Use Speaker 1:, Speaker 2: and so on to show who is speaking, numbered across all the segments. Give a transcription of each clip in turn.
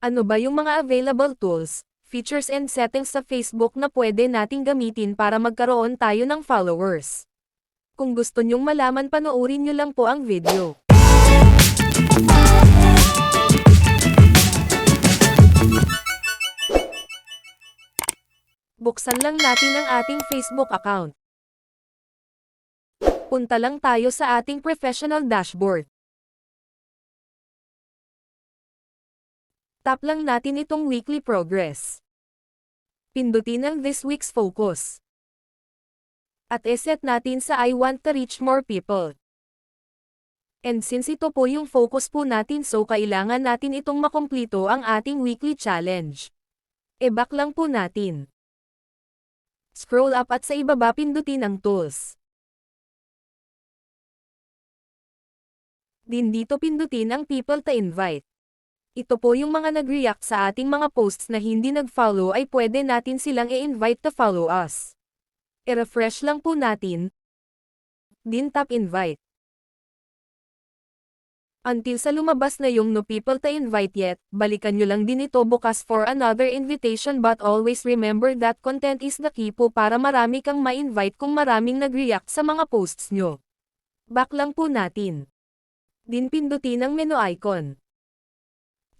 Speaker 1: Ano ba yung mga available tools, features and settings sa Facebook na pwede nating gamitin para magkaroon tayo ng followers? Kung gusto nyong malaman panoorin nyo lang po ang video. Buksan lang natin ang ating Facebook account. Punta lang tayo sa ating professional dashboard. Tap lang natin itong weekly progress. Pindutin ang this week's focus. At iset natin sa I want to reach more people. And since ito po yung focus po natin so kailangan natin itong makomplito ang ating weekly challenge. E-back lang po natin. Scroll up at sa ibaba pindutin ang tools. Din dito pindutin ang people to invite. Ito po yung mga nag-react sa ating mga posts na hindi nag-follow ay pwede natin silang i-invite to follow us. I-refresh lang po natin. Din tap invite. Until sa lumabas na yung no people to invite yet, balikan nyo lang din ito bukas for another invitation but always remember that content is the key po para marami kang ma-invite kung maraming nag-react sa mga posts nyo. Back lang po natin. Din pindutin ang menu icon.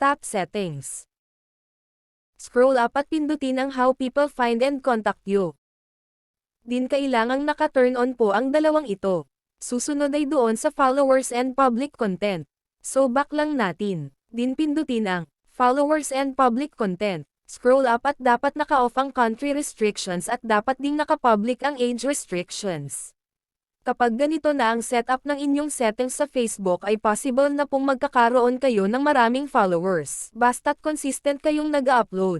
Speaker 1: Tap Settings. Scroll up at pindutin ang How People Find and Contact You. Din kailangang naka-turn on po ang dalawang ito. Susunod ay doon sa Followers and Public Content. So back lang natin. Din pindutin ang Followers and Public Content. Scroll up at dapat naka-off ang country restrictions at dapat ding naka-public ang age restrictions. Kapag ganito na ang setup ng inyong settings sa Facebook ay possible na pong magkakaroon kayo ng maraming followers, basta't consistent kayong nag-upload.